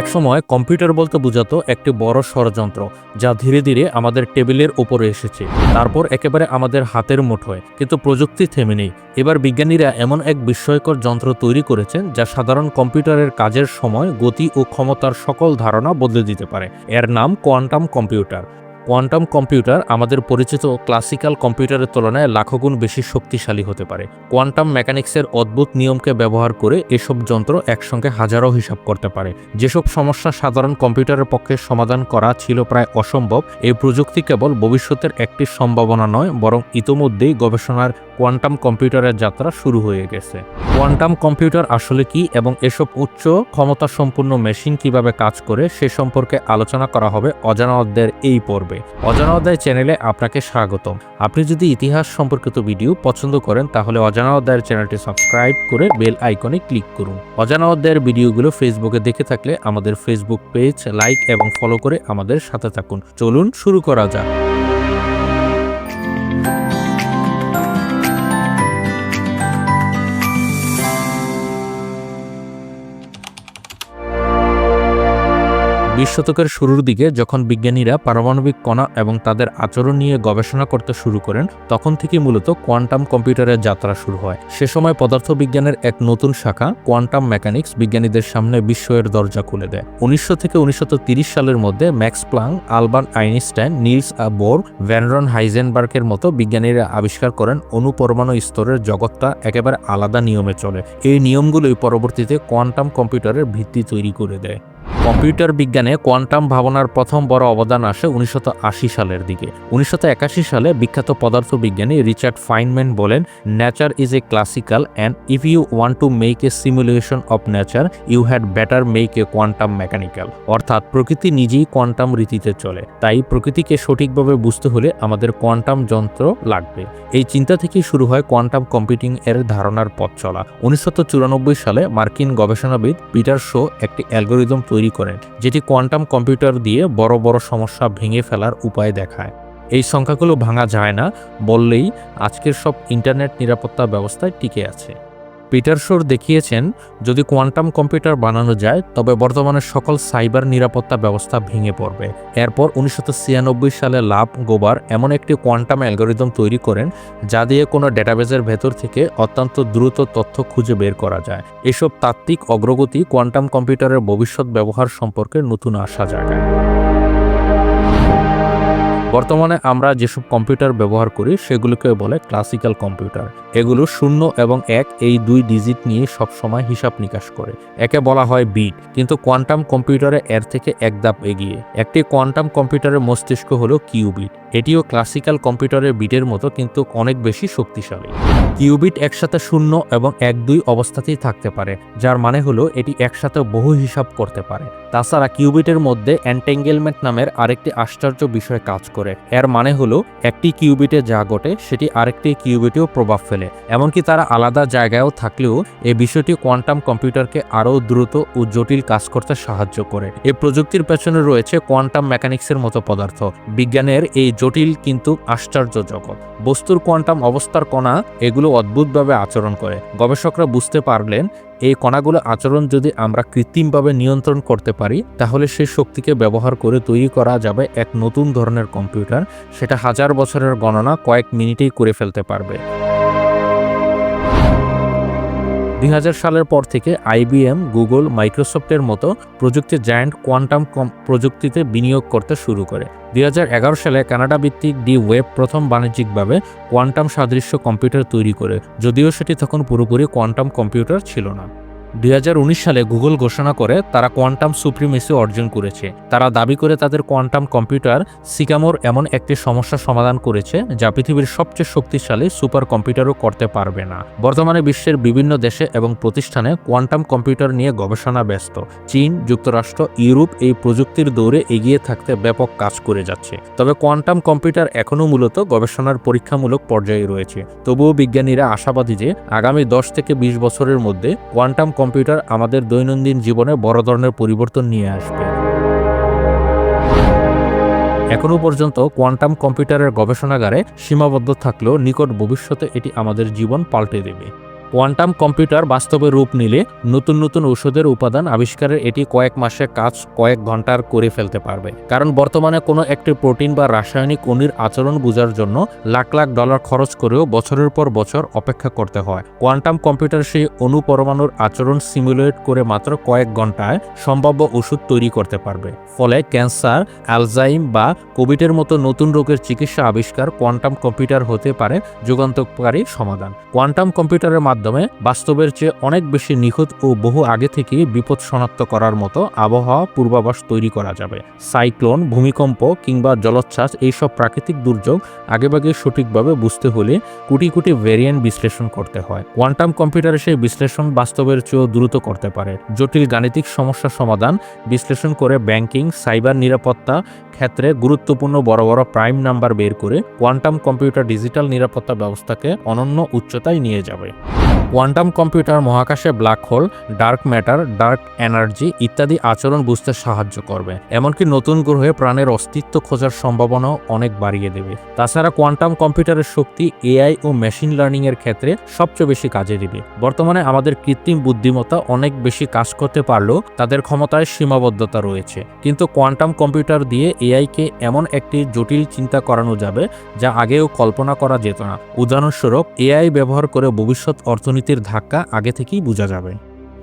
একসময় কম্পিউটার বলতে বোঝাতো একটি বড় ষড়যন্ত্র, যা ধীরে ধীরে আমাদের টেবিলের উপরে এসেছে। তারপর একেবারে আমাদের হাতের মুঠোয়, কিন্তু প্রযুক্তি থেমে নেই। এবার বিজ্ঞানীরা এমন এক বিস্ময়কর যন্ত্র তৈরি করেছেন, যা সাধারণ কম্পিউটারের কাজের সময় গতি ও ক্ষমতার সকল ধারণা বদলে দিতে পারে। এর নাম কোয়ান্টাম কম্পিউটার। কোয়ান্টাম কম্পিউটার আমাদের পরিচিত ক্লাসিক্যাল কম্পিউটারের তুলনায় লাখগুণ বেশি শক্তিশালী হতে পারে। কোয়ান্টাম মেকানিক্সের অদ্ভুত নিয়মকে ব্যবহার করে এসব যন্ত্র একসঙ্গে হাজারো হিসাব করতে পারে। যেসব সমস্যা সাধারণ কম্পিউটারের পক্ষে সমাধান করা ছিল প্রায় অসম্ভব, এই প্রযুক্তি কেবল ভবিষ্যতের একটি সম্ভাবনা নয়, বরং ইতোমধ্যেই গবেষণার কোয়ান্টাম কম্পিউটারের যাত্রা শুরু হয়ে গেছে। কোয়ান্টাম কম্পিউটার আসলে কি এবং এসব উচ্চ ক্ষমতা সম্পন্ন মেশিন কীভাবে কাজ করে সে সম্পর্কে আলোচনা করা হবে অজানা অধ্যায়ের এই পর্বে। অজানা অধ্যায় চ্যানেলে আপনাকে স্বাগতম। আপনি যদি ইতিহাস সম্পর্কিত ভিডিও পছন্দ করেন, তাহলে অজানা চ্যানেলটি সাবস্ক্রাইব করে বেল আইকনে ক্লিক করুন। অজানা অধ্যায়ের ভিডিওগুলো ফেসবুকে দেখে থাকলে আমাদের ফেসবুক পেজ, লাইক এবং ফলো করে আমাদের সাথে থাকুন। চলুন শুরু করা যাক। বিশ শতকের শুরুর দিকে যখন বিজ্ঞানীরা পারমাণবিক কণা এবং তাদের আচরণ নিয়ে গবেষণা করতে শুরু করেন, তখন থেকে মূলত কোয়ান্টাম কম্পিউটারের যাত্রা শুরু হয়। সে সময় পদার্থবিজ্ঞানের এক নতুন শাখা, কোয়ান্টাম মেকানিক্স, বিজ্ঞানীদের সামনে বিস্ময়ের দরজা খুলে দেয়। উনিশশো থেকে উনিশশো সালের মধ্যে Max Planck Albert Einstein, Niels আ বোর ভ্যানরন হাইজেনবার্গের মতো বিজ্ঞানীরা আবিষ্কার করেন অনুপরমাণু স্তরের জগৎটা একেবারে আলাদা নিয়মে চলে। এই নিয়মগুলোই পরবর্তীতে কোয়ান্টাম কম্পিউটারের ভিত্তি তৈরি করে দেয়। কম্পিউটার বিজ্ঞানে কোয়ান্টাম ভাবনার প্রথম বড় অবদান আসে উনিশশো আশি সালের দিকে। উনিশশো একাশি সালে বিখ্যাত পদার্থবিজ্ঞানী রিচার্ড ফাইনম্যান বলেন nature is a classical and if you want to make a simulation of nature you had better make a quantum mechanical অর্থাৎ প্রকৃতি নিজেই কোয়ান্টাম রীতিতে চলে। তাই প্রকৃতিকে সঠিকভাবে বুঝতে হলে আমাদের কোয়ান্টাম যন্ত্র লাগবে। এই চিন্তা থেকেই শুরু হয় কোয়ান্টাম কম্পিউটিং এর ধারণার পথ চলা। উনিশশো চুরানব্বই সালে মার্কিন গবেষণাবিদ পিটার শো একটি অ্যালগোরিদম তৈরি করেন, যেটি কোয়ান্টাম কম্পিউটার দিয়ে বড় বড় সমস্যা ভেঙে ফেলার উপায় দেখায়। এই সংখ্যাগুলো ভাঙা যায় না, বললেই আজকের সব ইন্টারনেট নিরাপত্তা ব্যবস্থায় টিকে আছে। পিটারশোর দেখিয়েছেন, যদি কোয়ান্টাম কম্পিউটার বানানো যায়, তবে বর্তমানে সকল সাইবার নিরাপত্তা ব্যবস্থা ভেঙে পড়বে। এরপর উনিশশো ছিয়ানব্বই সালে লাভ গোবার এমন একটি কোয়ান্টাম অ্যালগোরিদম তৈরি করেন, যা দিয়ে কোনো ডেটাবেজের ভেতর থেকে অত্যন্ত দ্রুত তথ্য খুঁজে বের করা যায়। এসব তাত্ত্বিক অগ্রগতি কোয়ান্টাম কম্পিউটারের ভবিষ্যৎ ব্যবহার সম্পর্কে নতুন আশা জাগায়। বর্তমানে আমরা যেসব কম্পিউটার ব্যবহার করি, সেগুলোকে বলে ক্লাসিক্যাল কম্পিউটার। এগুলো শূন্য এবং এক এই দুই ডিজিট নিয়ে সবসময় হিসাব নিকাশ করে। একে বলা হয় বিট। কিন্তু কোয়ান্টাম কম্পিউটারে এর থেকে এক ধাপ এগিয়ে। একটি কোয়ান্টাম কম্পিউটারের মস্তিষ্ক হলো কিউবিট। এটিও ক্লাসিক্যাল কম্পিউটারের বিটের মতো কিন্তু অনেক বেশি শক্তিশালী। কিউবিট একসাথে শূন্য এবং এক দুই অবস্থাতেই থাকতে পারে, যার মানে হলো এটি একসাথে বহু হিসাব করতে পারে। তাছাড়া কিউবিটের মধ্যে অ্যান্টেঙ্গেলমেন্ট নামের আরেকটি আশ্চর্য বিষয় কাজ করে। এর মানে হলো, একটি কিউবিটে যা ঘটে, সেটি আরেকটি কিউবিটেও প্রভাব ফেলে। এমনকি তারা আলাদা জায়গায়ও থাকলেও এই বিষয়টি কোয়ান্টাম কম্পিউটারকে আরও দ্রুত ও জটিল কাজ করতে সাহায্য করে। এই প্রযুক্তির পেছনে রয়েছে কোয়ান্টাম মেকানিক্সের মতো পদার্থ। বিজ্ঞানের এই জটিল কিন্তু আশ্চর্য জগৎ। বস্তুর কোয়ান্টাম অবস্থার কণা এগুলো অদ্ভুতভাবে আচরণ করে। গবেষকরা বুঝতে পারলেন, এই কণাগুলো আচরণ যদি আমরা কৃত্রিমভাবে নিয়ন্ত্রণ করতে পারি, তাহলে সেই শক্তিকে ব্যবহার করে তৈরি করা যাবে এক নতুন ধরনের কম্পিউটার, সেটা হাজার বছরের গণনা কয়েক মিনিটেই করে ফেলতে পারবে। হাজার সালের পর থেকে আইবিএম গুগল, মাইক্রোসফটের মতো প্রযুক্তি জায়ান্ট কোয়ান্টাম প্রযুক্তিতে বিনিয়োগ করতে শুরু করে। দুই হাজার এগারো সালে কানাডা ভিত্তিক ডি ওয়েব প্রথম বাণিজ্যিকভাবে কোয়ান্টাম সাদৃশ্য কম্পিউটার তৈরি করে, যদিও সেটি তখন পুরোপুরি কোয়ান্টাম কম্পিউটার ছিল না। দুই হাজার উনিশ সালে গুগল ঘোষণা করে তারা কোয়ান্টাম সুপ্রিমেসি অর্জন করেছে। তারা দাবি করে তাদের কোয়ান্টাম কম্পিউটার সিকামোর এমন একটি সমস্যা সমাধান করেছে যা পৃথিবীর সবচেয়ে শক্তিশালী সুপার কম্পিউটারও করতে পারবে না। বর্তমানে বিশ্বের বিভিন্ন দেশে এবং প্রতিষ্ঠানে কোয়ান্টাম কম্পিউটার নিয়ে গবেষণা ব্যস্ত। চীন, যুক্তরাষ্ট্র, ইউরোপ এই প্রযুক্তির দৌড়ে এগিয়ে থাকতে ব্যাপক কাজ করে যাচ্ছে। তবে কোয়ান্টাম কম্পিউটার এখনও মূলত গবেষণার পরীক্ষামূলক পর্যায়ে রয়েছে। তবুও বিজ্ঞানীরা আশাবাদী যে আগামী দশ থেকে বিশ বছরের মধ্যে কোয়ান্টাম কম্পিউটার আমাদের দৈনন্দিন জীবনে বড় ধরনের পরিবর্তন নিয়ে আসবে। এখনও পর্যন্ত কোয়ান্টাম কম্পিউটারের গবেষণাগারে সীমাবদ্ধ থাকলেও নিকট ভবিষ্যতে এটি আমাদের জীবন পাল্টে দেবে। কোয়ান্টাম কম্পিউটার বাস্তবে রূপ নিলে নতুন নতুন ওষুধের উপাদান আবিষ্কারের এটি কয়েক মাসে কাজ কয়েক ঘণ্টার করে ফেলতে পারবে। কারণ বর্তমানে কোনো একটি প্রোটিন বা রাসায়নিক অণুর আচরণ বোঝার জন্য লাখ লাখ ডলার খরচ করেও বছরের পর বছর অপেক্ষা করতে হয়। কোয়ান্টাম কম্পিউটার সেই অণু পরমাণুর আচরণ সিমুলেট করে মাত্র কয়েক ঘন্টায় সম্ভাব্য ওষুধ তৈরি করতে পারবে। ফলে ক্যান্সার, অ্যালজাইম বা কোভিডের মতো নতুন রোগের চিকিৎসা আবিষ্কার কোয়ান্টাম কম্পিউটার হতে পারে যুগান্তকারী সমাধান। কোয়ান্টাম কম্পিউটারের মাধ্যমে বাস্তবের চেয়ে অনেক বেশি নিখুঁত ও বহু আগে থেকেই বিপদ শনাক্ত করার মতো আবহাওয়া পূর্বাভাস তৈরি করা যাবে। সাইক্লোন, ভূমিকম্প কিংবা জলোচ্ছ্বাস এইসব প্রাকৃতিক দুর্যোগ আগেভাগে সঠিকভাবে বুঝতে হলে কোটি কোটি ভেরিয়েন্ট বিশ্লেষণ করতে হয়। কোয়ান্টাম কম্পিউটারে সেই বিশ্লেষণ বাস্তবের চেয়েও দ্রুত করতে পারে। জটিল গাণিতিক সমস্যা সমাধান, বিশ্লেষণ করে ব্যাংকিং, সাইবার নিরাপত্তা ক্ষেত্রে গুরুত্বপূর্ণ বড় বড় প্রাইম নাম্বার বের করে কোয়ান্টাম কম্পিউটার ডিজিটাল নিরাপত্তা ব্যবস্থাকে অনন্য উচ্চতায় নিয়ে যাবে। কোয়ান্টাম কম্পিউটার মহাকাশে black hole, dark matter, dark energy ইত্যাদি আচরণ বুঝতে সাহায্য করবে। এমনকি নতুন গ্রহে প্রাণের অস্তিত্ব খোঁজার সম্ভাবনাও অনেক বাড়িয়ে দেবে। তাছাড়া কোয়ান্টাম কম্পিউটারের শক্তি এআই ও মেশিন লার্নিং এর ক্ষেত্রে সবচেয়ে বেশি কাজে দিবে। বর্তমানে আমাদের কৃত্রিম বুদ্ধিমত্তা অনেক বেশি কাজ করতে পারলেও তাদের ক্ষমতায় সীমাবদ্ধতা রয়েছে। কিন্তু কোয়ান্টাম কম্পিউটার দিয়ে এআইকে এমন একটি জটিল চিন্তা করানো যাবে যা আগেও কল্পনা করা যেত না। উদাহরণস্বরূপ, এআই ব্যবহার করে ভবিষ্যৎ অর্থনীতির ধাক্কা আগে থেকেই বোঝা যাবে।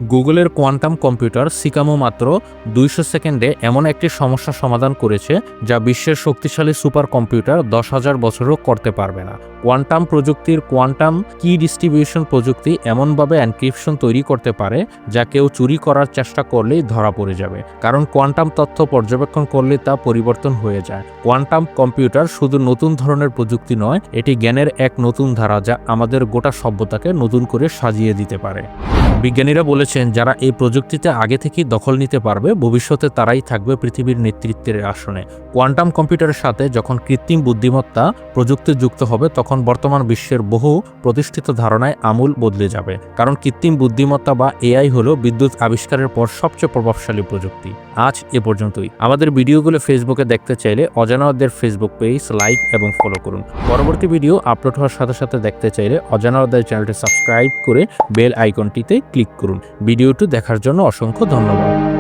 গুগলের কোয়ান্টাম কম্পিউটার সিকামো মাত্র দুইশো সেকেন্ডে এমন একটি সমস্যা সমাধান করেছে যা বিশ্বের শক্তিশালী সুপার কম্পিউটার দশ হাজার বছরও করতে পারবে না। কোয়ান্টাম প্রযুক্তির কোয়ান্টাম কি ডিস্ট্রিবিউশন প্রযুক্তি এমনভাবে এনক্রিপশন তৈরি করতে পারে যা কেউ চুরি করার চেষ্টা করলেই ধরা পড়ে যাবে। কারণ কোয়ান্টাম তথ্য পর্যবেক্ষণ করলে তা পরিবর্তন হয়ে যায়। কোয়ান্টাম কম্পিউটার শুধু নতুন ধরনের প্রযুক্তি নয়, এটি জ্ঞানের এক নতুন ধারা যা আমাদের গোটা সভ্যতাকে নতুন করে সাজিয়ে দিতে পারে। বিজ্ঞানীরা বলেছেন, যারা এই প্রযুক্তিতে আগে থেকেই দখল নিতে পারবে, ভবিষ্যতে তারাই থাকবে পৃথিবীর নেতৃত্বের আসনে। কোয়ান্টাম কম্পিউটারের সাথে যখন কৃত্রিম বুদ্ধিমত্তা প্রযুক্তি যুক্ত হবে, তখন বর্তমান বিশ্বের বহু প্রতিষ্ঠিত ধারণায় আমূল বদলে যাবে। কারণ কৃত্রিম বুদ্ধিমত্তা বা এআই হলো বিদ্যুৎ আবিষ্কারের পর সবচেয়ে প্রভাবশালী প্রযুক্তি। আজ এ পর্যন্তই। আমাদের ভিডিওগুলো ফেসবুকে দেখতে চাইলে অজানাদের ফেসবুক পেজ লাইক এবং ফলো করুন। পরবর্তী ভিডিও আপলোড হওয়ার সাথে সাথে দেখতে চাইলে অজানাদের চ্যানেলটি সাবস্ক্রাইব করে বেল আইকনটিতে ক্লিক করুন। ভিডিওটি দেখার জন্য অসংখ্য ধন্যবাদ।